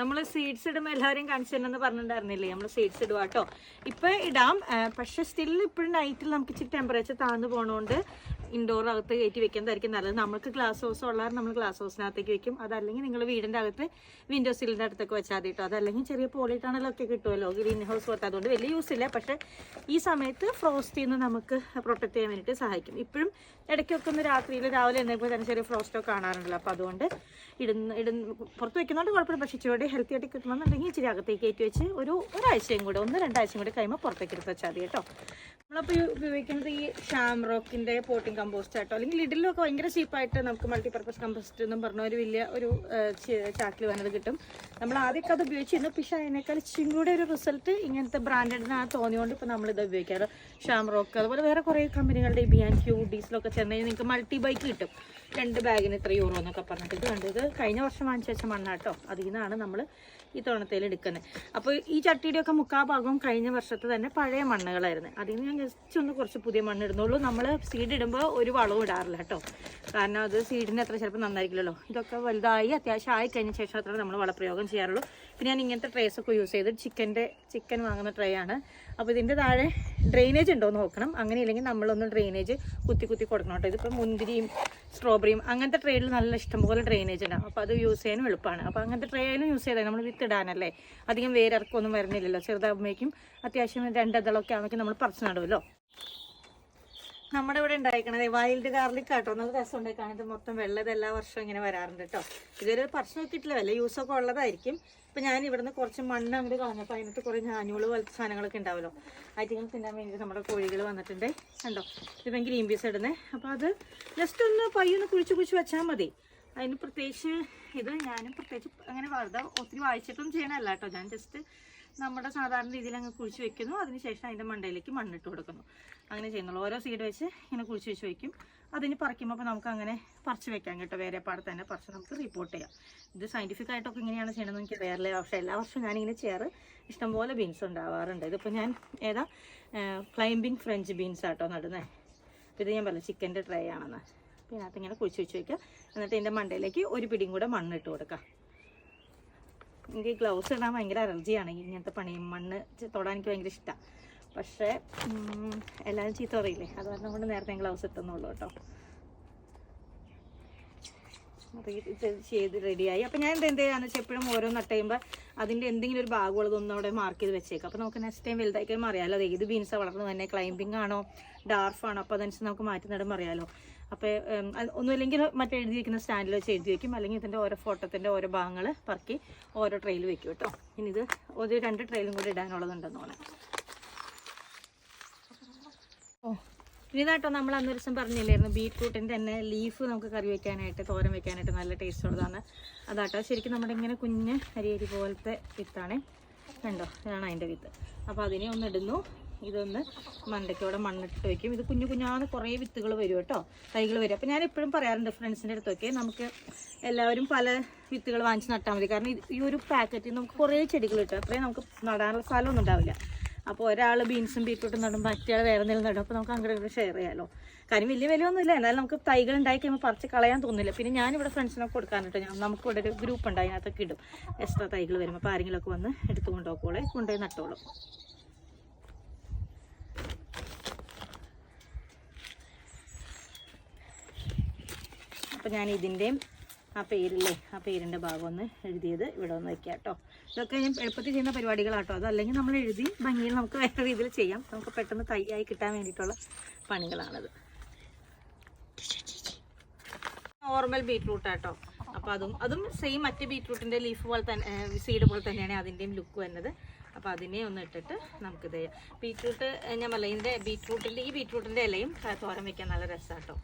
നമ്മൾ സീഡ്സ് ഇടുമ്പോൾ എല്ലാവരെയും കാണിച്ചു തരണമെന്ന് പറഞ്ഞിട്ടുണ്ടായിരുന്നില്ലേ? നമ്മൾ സീഡ്സ് ഇടുക കേട്ടോ ഇപ്പം ഇടാം. പക്ഷെ സ്റ്റിൽ ഇപ്പോഴും നൈറ്റിൽ നമുക്ക് ഇച്ചിരി ടെമ്പറേച്ചർ താഴ്ന്നു പോകണോണ്ട് ഇൻഡോർ അകത്ത് കയറ്റി വെക്കുന്നതായിരിക്കും നല്ലത്. നമുക്ക് ഗ്ലാസ് ഹൗസ് ഉള്ളവർ നമ്മൾ ഗ്ലാസ് ഹൗസിനകത്തേക്ക് വെക്കും. അതല്ലെങ്കിൽ നിങ്ങൾ വീടിന്റെ അകത്ത് വിൻഡോ സീലിന്റെ അടുത്തൊക്കെ വെച്ചാൽ കേട്ടോ അതല്ലെങ്കിൽ ചെറിയ പോളിട്ടാണലൊക്കെ കിട്ടുമല്ലോ ഗ്രീൻ ഹൗസ് പോലത്തെ. അതുകൊണ്ട് വലിയ യൂസ് ഇല്ല. പക്ഷേ ഈ സമയത്ത് ഫ്രോസ്റ്റിൽ നിന്ന് നമുക്ക് പ്രൊട്ടക്ട് ചെയ്യാൻ വേണ്ടിയിട്ട് സഹായിക്കും. ഇപ്പോഴും ഇടയ്ക്കൊക്കെ ഒന്ന് രാത്രിയിൽ രാവിലെ എന്തെങ്കിലും തന്നെ ചെറിയ ഫ്രോസ്റ്റോ കാണാറുണ്ടല്ലോ. അപ്പോൾ അതുകൊണ്ട് ഇടുന്ന ഇടുന്ന പുറത്ത് വെക്കുന്നതുകൊണ്ട് കുഴപ്പമില്ല. പക്ഷേ ഇച്ചിരി ഹെൽത്തി ആയിട്ട് കിട്ടണമെന്നുണ്ടെങ്കിൽ ഇച്ചിരി അകത്തേക്ക് കയറ്റി വെച്ച് ഒരു ഒരാഴ്ചയും കൂടെ ഒന്ന് രണ്ടാഴ്ചയും കൂടെ കഴിയുമ്പോൾ പുറത്തേക്ക് എടുത്ത് വെച്ചാൽ കേട്ടോ നമ്മളപ്പോൾ ഈ ഉപയോഗിക്കുന്നത് ഈ ഷാംറോക്കിന്റെ പോട്ടിംഗ് കമ്പോസ്റ്റ് ആട്ടോ. അല്ലെങ്കിൽ ലിഡിലൊക്കെ ഭയങ്കര ചീപ്പായിട്ട് നമുക്ക് മൾട്ടിപർപ്പസ് കമ്പോസ്റ്റ് എന്നും പറഞ്ഞ ഒരു വലിയ ഒരു ചാക്കിൽ വന്നത് കിട്ടും. നമ്മൾ ആദ്യമൊക്കെ അത് ഉപയോഗിച്ചിരുന്നു. പക്ഷെ അതിനേക്കാൾ ഇച്ചിരി കൂടെ ഒരു റിസൾട്ട് ഇങ്ങനത്തെ ബ്രാൻഡഡ് ബ്രാൻഡഡിനാണ് തോന്നിയോണ്ട് ഇപ്പോൾ നമ്മളിത് ഉപയോഗിക്കാറ്. ഷാംറോക്ക് അതുപോലെ വേറെ കുറേ കമ്പനികളുടെ ബി ആൻഡ് ക്യൂ ഡീസിലൊക്കെ ചെന്ന് കഴിഞ്ഞാൽ നിങ്ങൾക്ക് മൾട്ടി ബൈക്ക് കിട്ടും. രണ്ട് ബാഗിന് ഇത്ര യൂറോ എന്നൊക്കെ പറഞ്ഞിട്ട് ഇത് കണ്ടത് കഴിഞ്ഞ വർഷം വാങ്ങിച്ച വെച്ച മണ്ണാട്ടോ അതിൽ നിന്നാണ് നമ്മൾ ഈ തോണത്തേൽ എടുക്കുന്നത് അപ്പോൾ ഈ ചട്ടിയുടെയൊക്കെ മുക്കാ ഭാഗവും കഴിഞ്ഞ വർഷത്തെ തന്നെ പഴയ മണ്ണുകളായിരുന്നു. അതിൽ നിന്ന് ഞാൻ ജസ്റ്റ് ഒന്ന് കുറച്ച് പുതിയ മണ്ണ് ഇടുന്നുള്ളൂ. നമ്മൾ സീഡ് ഇടുമ്പോൾ ഒരു വളവും ഇടാറില്ല കേട്ടോ കാരണം അത് സീഡിന് അത്ര ചിലപ്പോൾ നന്നായിരിക്കില്ലല്ലോ. ഇതൊക്കെ വലുതായി അത്യാവശ്യം ആയി കഴിഞ്ഞ ശേഷം അത്ര നമ്മൾ വളപ്രയോഗം ചെയ്യാറുള്ളൂ. പിന്നെ ഞാൻ ഇങ്ങനത്തെ ട്രേസ് ഒക്കെ യൂസ് ചെയ്ത് ചിക്കന്റെ ചിക്കൻ വാങ്ങുന്ന ട്രേ ആണ്. അപ്പോൾ ഇതിന്റെ താഴെ ഡ്രെയിനേജ് ഉണ്ടോ നോക്കണം. അങ്ങനെയില്ലെങ്കിൽ നമ്മളൊന്ന് ഡ്രെയിനേജ് കുത്തി കുത്തി കൊടുക്കണം കേട്ടോ ഇതിപ്പോൾ മുന്തിരിയും സ്ട്രോബെറിയും അങ്ങനത്തെ ട്രേയിൽ നല്ല ഇഷ്ടംപോലെ ഡ്രെയിനേജ് ഉണ്ടാവും അപ്പോൾ അത് യൂസ് ചെയ്യാനും എളുപ്പമാണ്. അപ്പോൾ അങ്ങനത്തെ ട്രേയിലും യൂസ് ചെയ്താൽ നമ്മൾ വിത്തിടാനല്ലേ അധികം വേരിറക്കൊന്നും വരുന്നില്ലല്ലോ. ചെറുതാകുമ്പോഴേക്കും അത്യാവശ്യം രണ്ടതളൊക്കെ ആകുമ്പോഴേക്കും നമ്മൾ പറിച്ചു നടുമല്ലോ നമ്മുടെ ഇവിടെ ഉണ്ടായിക്കണത് വൈൽഡ് ഗാർലിക് ആട്ടോ. നല്ല രസം ഉണ്ടായിക്കാണ് ഇത് മൊത്തം വെള്ളം ഇത് എല്ലാ വർഷവും ഇങ്ങനെ വരാറുണ്ട് കേട്ടോ ഇതൊരു പ്രശ്നം നോക്കിയിട്ടില്ല വല്ല യൂസൊക്കെ ഉള്ളതായിരിക്കും. ഇപ്പം ഞാൻ ഇവിടുന്ന് കുറച്ച് മണ്ണ് അങ്ങോട്ട് കളഞ്ഞപ്പോൾ അതിനകത്ത് കുറേ ഞാനുകൾ പോലത്തെ സാധനങ്ങളൊക്കെ ഉണ്ടാവുമല്ലോ അതിന് തിന്നാൻ വേണ്ടിയിട്ട് നമ്മുടെ കോഴികൾ വന്നിട്ടുണ്ട്. കണ്ടോ? ഇതിപ്പം ഗ്രീൻ പീസ് ഇടുന്നത് അപ്പോൾ അത് ജസ്റ്റ് ഒന്ന് പയ്യൊന്ന് കുഴിച്ച് കുഴിച്ച് വെച്ചാൽ മതി. അതിന് പ്രത്യേകിച്ച് ഇത് ഞാനും പ്രത്യേകിച്ച് അങ്ങനെ വെറുതെ ഒത്തിരി വായിച്ചിട്ടൊന്നും ചെയ്യണമല്ല കേട്ടോ ഞാൻ ജസ്റ്റ് നമ്മുടെ സാധാരണ രീതിയിൽ അങ്ങ് കുഴിച്ച് വെക്കുന്നു. അതിനുശേഷം അതിന്റെ മണ്ടയിലേക്ക് മണ്ണിട്ട് കൊടുക്കുന്നു. അങ്ങനെ ചെയ്യുന്നുള്ളൂ. ഓരോ സീഡ് വെച്ച് ഇങ്ങനെ കുഴിച്ച് വെച്ച് വെക്കും. അതിന് പറിക്കുമ്പോൾ അപ്പോൾ നമുക്ക് അങ്ങനെ പറിച്ച് വെക്കാം കേട്ടോ. വേറെ പാടെ തന്നെ പറിച്ച് നമുക്ക് റിപ്പോർട്ട് ചെയ്യാം. ഇത് സയന്റിഫിക് ആയിട്ടൊക്കെ ഇങ്ങനെയാണ് ചെയ്യണമെന്ന് എനിക്ക് വേറെ പക്ഷേ എല്ലാ വർഷവും ഞാനിങ്ങനെ ചെയ്യാറ്. ഇഷ്ടംപോലെ ബീൻസ് ഉണ്ടാവാറുണ്ട്. ഇതിപ്പോൾ ഞാൻ ഏതാ? ക്ലൈംബിങ് ഫ്രഞ്ച് ബീൻസ് ആട്ടോ നടുന്നത് ഇത് ഞാൻ പറഞ്ഞു ചിക്കന്റെ ട്രൈ ആണെന്ന്. പിന്നെ അതിനകത്ത് ഇങ്ങനെ കുഴിച്ച് വെച്ച് വയ്ക്കുക എന്നിട്ട് ഇതിന്റെ മണ്ടയിലേക്ക് ഒരു പിടിയും കൂടെ മണ്ണിട്ട് കൊടുക്കാം. എനിക്ക് ഗ്ലൗസ് ഇടാൻ ഭയങ്കര അലർജിയാണ് ഇങ്ങനത്തെ പണി മണ്ണ് തൊടാൻ എനിക്ക് ഭയങ്കര ഇഷ്ടമാണ് പക്ഷേ എല്ലാവരും ചീത്ത പറയില്ലേ? അത് കാരണം കൊണ്ട് നേരത്തെ ഗ്ലൗസ് ഇട്ടെന്നുള്ളൂ കേട്ടോ. ചെയ്ത് റെഡിയായി. അപ്പോൾ ഞാൻ എന്ത് ചെയ്യാന്ന് വെച്ചാൽ എപ്പോഴും ഓരോ നട്ട് കഴിയുമ്പോൾ അതിന്റെ എന്തെങ്കിലും ഒരു ഭാഗമുള്ളതൊന്നും അവിടെ മാർക്ക് ചെയ്ത് വെച്ചേക്കാം. അപ്പോൾ നമുക്ക് നെക്സ്റ്റ് ടൈം വലുതായി അറിയാലോ അത് ഏത് ബീൻസ് വളർന്നു തന്നെ ക്ലൈമ്പിംഗ് ആണോ ഡാർഫ് ആണോ അപ്പോൾ അതനുസരിച്ച് നമുക്ക് മാറ്റി നടുമ്പോൾ അറിയാലോ. അപ്പോൾ ഒന്നുമില്ലെങ്കിൽ മറ്റേ എഴുതിയിരിക്കുന്ന സ്റ്റാൻഡിൽ വെച്ച് എഴുതി വെക്കും. അല്ലെങ്കിൽ ഇതിന്റെ ഓരോ ഫോട്ടോത്തിന്റെ ഓരോ ഭാഗങ്ങൾ പറക്കി ഓരോ ട്രെയിൽ വെക്കും കേട്ടോ ഇനി ഇത് ഒരു രണ്ട് ട്രെയിലും കൂടി ഇടാനുള്ളതുണ്ടെന്ന് തോന്നുന്നു. ഓ. ഇനി കേട്ടോ നമ്മൾ അന്ന് ദിവസം പറഞ്ഞില്ലായിരുന്നു. ബീറ്റ്റൂട്ടിന്റെ തന്നെ ലീഫ് നമുക്ക് കറി വെക്കാനായിട്ട് തോരൻ വെക്കാനായിട്ട് നല്ല ടേസ്റ്റ് ഉള്ളതാണ്. അതാട്ടോ. ശരിക്കും നമ്മുടെ ഇങ്ങനെ കുഞ്ഞ് അരി അരി പോലത്തെ വിത്താണ്. കണ്ടോ? ഇതാണ് അതിന്റെ വിത്ത്. അപ്പോൾ അതിനെ ഒന്ന് ഇടുന്നു. ഇതൊന്ന് മണ്ടയ്ക്കോടെ മണ്ണിട്ട് വയ്ക്കും ഇത് കുഞ്ഞു കുഞ്ഞാന്ന് കുറേ വിത്തുകൾ വരും കേട്ടോ. തൈകൾ വരും. അപ്പോൾ ഞാൻ എപ്പോഴും പറയാറുണ്ട് ഫ്രണ്ട്സിന്റെ അടുത്തൊക്കെ നമുക്ക് എല്ലാവരും പല വിത്തുകൾ വാങ്ങിച്ച് നട്ടാൽ മതി. കാരണം ഈ ഒരു പാക്കറ്റിൽ നമുക്ക് കുറേ ചെടികൾ കിട്ടും. അത്രയും നമുക്ക് നടാനുള്ള സ്ഥലമൊന്നും ഉണ്ടാവില്ല. അപ്പോൾ ഒരാൾ ബീൻസും ബീറ്റ്റൂട്ടും നടും മറ്റേ വേറെ എന്തെങ്കിലും നടും. അപ്പോൾ നമുക്ക് അങ്ങോട്ട് ഷെയർ ചെയ്യാമല്ലോ കാര്യം വലിയ വിലയൊന്നുമില്ല. എന്നാലും നമുക്ക് തൈകൾ ഉണ്ടായി കഴിയുമ്പോൾ പറിച്ച് കളയാൻ തോന്നില്ല പിന്നെ ഞാനിവിടെ ഫ്രണ്ട്സിനൊക്കെ കൊടുക്കാനിട്ട്. ഞാൻ നമുക്ക് ഇവിടെ ഒരു ഗ്രൂപ്പ് ഉണ്ട് അതിനകത്തൊക്കെ ഇടും. എക്സ്ട്രാ തൈകൾ വരുമ്പോൾ അപ്പോൾ ആരെങ്കിലുമൊക്കെ വന്ന് എടുത്തു കൊണ്ടുപോക്കോളെ. കൊണ്ടുപോയി നട്ടോളും. അപ്പോൾ ഞാൻ ഇതിന്റെയും ആ പേരില്ലേ? ആ പേരിന്റെ ഭാഗം ഒന്ന് എഴുതിയത് ഇവിടെ ഒന്ന് വയ്ക്കാം കേട്ടോ ഇതൊക്കെ ഞാൻ എളുപ്പത്തിൽ ചെയ്യുന്ന പരിപാടികളാട്ടോ. അതല്ലെങ്കിൽ നമ്മൾ എഴുതി ഭംഗിയിൽ നമുക്ക് വേറെ രീതിയിൽ ചെയ്യാം. നമുക്ക് പെട്ടെന്ന് തൈയായി കിട്ടാൻ വേണ്ടിയിട്ടുള്ള പണികളാണത്. നോർമൽ ബീറ്റ്റൂട്ട് ആട്ടോ. അപ്പോൾ അതും അതും സെയിം മറ്റ് ബീറ്റ്റൂട്ടിന്റെ ലീഫ് പോലെ തന്നെ സീഡ് പോലെ തന്നെയാണ് അതിന്റെയും ലുക്ക് വരുന്നത്. അപ്പോൾ അതിനെ ഒന്ന് ഇട്ടിട്ട് നമുക്ക് ചെയ്യാം. ബീറ്റ്റൂട്ട് ഞാൻ പറഞ്ഞില്ല ഇതിന്റെ ബീട്രൂട്ടിന്റെ ഈ ബീറ്റ്റൂട്ടിന്റെ ഇലയും തോരം തോരൻ വെക്കാൻ നല്ല രസമാട്ടോ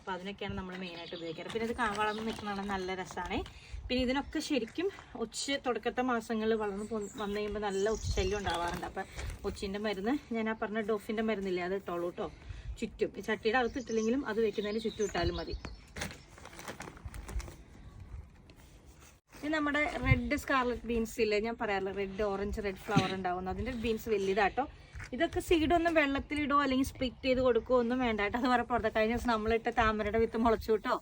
അപ്പോൾ അതിനൊക്കെയാണ് നമ്മൾ മെയിനായിട്ട് ഉപയോഗിക്കാറ്. പിന്നെ ഇത് വളർന്ന് നിൽക്കുന്നതാണ് നല്ല രസമാണ് പിന്നെ ഇതിനൊക്കെ ശരിക്കും ഉച്ച തുടക്കത്തെ മാസങ്ങളിൽ വളർന്ന് വന്നു കഴിയുമ്പോൾ നല്ല ഉച്ചശല്യം ഉണ്ടാവാറുണ്ട്. അപ്പം ഉച്ചിന്റെ മരുന്ന് ഞാൻ ആ പറഞ്ഞ ഡോഫിന്റെ മരുന്നില്ലേ അത് ഇട്ടോളൂ കേട്ടോ ചുറ്റും. ഈ ചട്ടിയുടെ അകത്ത് ഇട്ടില്ലെങ്കിലും അത് വെക്കുന്നതിന് ചുറ്റും ഇട്ടാലും മതി. ഇനി നമ്മുടെ റെഡ് സ്കാർലറ്റ് ബീൻസ് ഇല്ലേ ഞാൻ പറയാറില്ല റെഡ് ഓറഞ്ച് റെഡ് ഫ്ലവർ ഉണ്ടാവുന്നു. അതിന്റെ ബീൻസ് വലിയതാട്ടോ ഇതൊക്കെ സീഡ് ഒന്നും വെള്ളത്തിലിടോ അല്ലെങ്കിൽ സ്പ്ലിറ്റ് ചെയ്ത് കൊടുക്കുകയോ ഒന്നും വേണ്ട അത് വേറെ പുറത്തെ കഴിഞ്ഞ ദിവസം നമ്മളിട്ട താമരയുടെ വിത്ത് മുളച്ചു കേട്ടോ.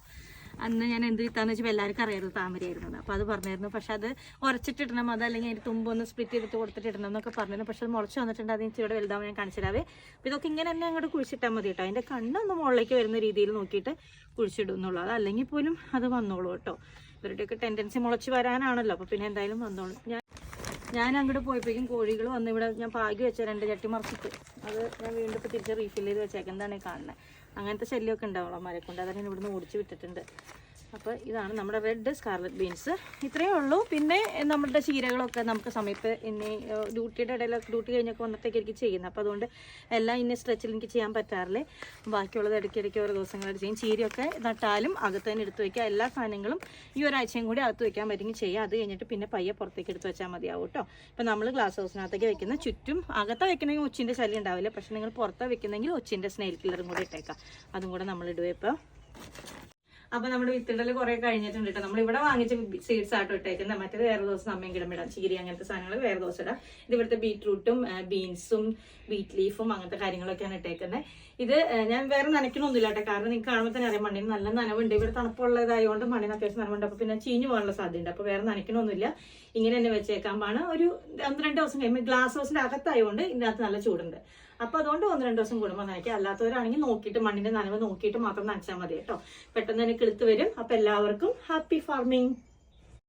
അന്ന് ഞാൻ എന്ത് വിത്താന്ന് വെച്ചാൽ എല്ലാവർക്കും അറിയായിരുന്നു താമരയായിരുന്നത് അപ്പോൾ അത് പറഞ്ഞായിരുന്നു പക്ഷെ അത് ഉറച്ചിട്ടിടണം അതല്ലെങ്കിൽ അതിന്റെ തുമ്പൊന്ന് സ്പ്ലിറ്റ് കൊടുത്തിട്ട് ഇടണം എന്നൊക്കെ പറഞ്ഞിരുന്നു. പക്ഷെ അത് മുളച്ച് വന്നിട്ടുണ്ട്. അതിന് ഇച്ചിരി വലുതാവും ഞാൻ കാണിച്ചിടാവേ അപ്പോൾ ഇതൊക്കെ ഇങ്ങനെ തന്നെ അങ്ങോട്ട് കുഴിച്ചിട്ടാൽ മതി കേട്ടോ. അതിന്റെ കണ്ണൊന്ന് മുകളിലേക്ക് വരുന്ന രീതിയിൽ നോക്കിയിട്ട് കുഴിച്ചിടും എന്നുള്ളൂ അതല്ലെങ്കിൽ പോലും അത് വന്നോളൂ കേട്ടോ. ഇവരുടെയൊക്കെ ടെൻഡൻസി മുളച്ച് വരാനാണല്ലോ. അപ്പോൾ പിന്നെ എന്തായാലും വന്നോളൂ. ഞാൻ ഞാൻ അങ്ങോട്ട് പോയപ്പോഴേക്കും കോഴികൾ വന്ന് ഇവിടെ ഞാൻ പാകി വെച്ച രണ്ട് ചട്ടി മറിച്ചിട്ട്. അത് ഞാൻ വീണ്ടും ഇപ്പോൾ തിരിച്ച് റീഫിൽ ചെയ്ത് വെച്ചേക്കാം. എന്താണ് കാണുന്നത് അങ്ങനത്തെ ശല്യമൊക്കെ ഉണ്ടാവുള്ളൂ മരക്കൊണ്ട്. കൊണ്ട് അതാണ് ഞാൻ ഇവിടുന്ന് ഓടിച്ച് വിട്ടിട്ടുണ്ട്. അപ്പോൾ ഇതാണ് നമ്മുടെ റെഡ് സ്കാർലറ്റ് ബീൻസ് ഇത്രയേ ഉള്ളൂ. പിന്നെ നമ്മുടെ ചീരകളൊക്കെ നമുക്ക് സമയത്ത് ഇനി ഡ്യൂട്ടിയുടെ ഇടയിലൊക്കെ ഡ്യൂട്ടി കഴിഞ്ഞൊക്കെ എനിക്ക് ചെയ്യുന്നത്. അപ്പോൾ അതുകൊണ്ട് എല്ലാം ഇന്ന സ്ട്രെച്ചിൽ എനിക്ക് ചെയ്യാൻ പറ്റാറില്ലേ? ബാക്കിയുള്ളത് ഇടയ്ക്കിടയ്ക്ക് ഓരോ ദിവസങ്ങളായിട്ട് ചെയ്യും. ചീരയൊക്കെ നട്ടാലും അകത്ത് തന്നെ എടുത്തു വയ്ക്കുക എല്ലാ സാധനങ്ങളും ഈ ഒരാഴ്ചയും കൂടി അകത്ത് വെക്കാൻ പറ്റുമെങ്കിൽ ചെയ്യുക അത് കഴിഞ്ഞിട്ട് പിന്നെ പയ്യെ പുറത്തേക്ക് എടുത്ത് വെച്ചാൽ മതിയാവും കേട്ടോ. ഇപ്പം നമ്മൾ ഗ്ലാസ് ഹൗസിനകത്തേക്ക് വെക്കുന്ന ചുറ്റും അകത്ത് വെക്കണമെങ്കിൽ ഒച്ചിന്റെ ശല്യം ഉണ്ടാവില്ല. പക്ഷെ നിങ്ങൾ പുറത്ത് വെക്കുന്നെങ്കിൽ ഒച്ചിന്റെ സ്നെയിൽ കില്ലറും കൂടി ഇട്ടേക്കാം. അതും കൂടെ നമ്മൾ ഇടുക ഇപ്പോൾ അപ്പൊ നമ്മുടെ വിത്തിടൽ കുറെ കഴിഞ്ഞിട്ടുണ്ട് കേട്ടോ നമ്മൾ ഇവിടെ വാങ്ങിച്ച സീഡ്സ് ആട്ടോ ഇട്ടേക്കുന്നത് മറ്റേ വേറെ ദിവസം അമ്മയും ഇടാം. ചീരി അങ്ങനത്തെ സാധനങ്ങൾ വേറെ ദിവസം ഇടാം. ഇത് ഇവിടുത്തെ ബീട്രൂട്ടും ബീൻസും ബീറ്റ് ലീഫും അങ്ങനത്തെ കാര്യങ്ങളൊക്കെയാണ് ഇട്ടേക്കുന്നത് ഇത് ഞാൻ വേറെ നനയ്ക്കണമൊന്നുമില്ല കേട്ടോ കാരണം നിങ്ങൾക്ക് കാണുമ്പോൾ തന്നെ അറിയാം മണ്ണിന് നല്ല നനവുണ്ട്. ഇവിടെ തണുപ്പുള്ളതായതുകൊണ്ട് മണ്ണിന് അത്യാവശ്യം നനവുണ്ട്. അപ്പൊ പിന്നെ ചീഞ്ഞു പോകാനുള്ള സാധ്യതയുണ്ട്. അപ്പൊ വേറെ നനയ്ക്കണമൊന്നുമില്ല ഇങ്ങനെ തന്നെ വെച്ചേക്കാൻ പാണ് ഒരു ഒന്ന് രണ്ട് ദിവസം കഴിയുമ്പോൾ ഗ്ലാസ് ഹൗസിന്റെ അകത്തായതുകൊണ്ട് ഇതിനകത്ത് നല്ല ചൂടുണ്ട്. അപ്പൊ അതുകൊണ്ട് ഒന്ന് രണ്ട് ദിവസം കൂടുമ്പോൾ നനയ്ക്കുക അല്ലാത്തവരാണെങ്കിൽ നോക്കിയിട്ട് മണ്ണിന്റെ നനവ് നോക്കിയിട്ട് മാത്രം നനച്ചാൽ മതി കേട്ടോ. പെട്ടെന്ന് തന്നെ കിളുത്ത് വരും. അപ്പൊ എല്ലാവർക്കും ഹാപ്പി ഫാർമിംഗ്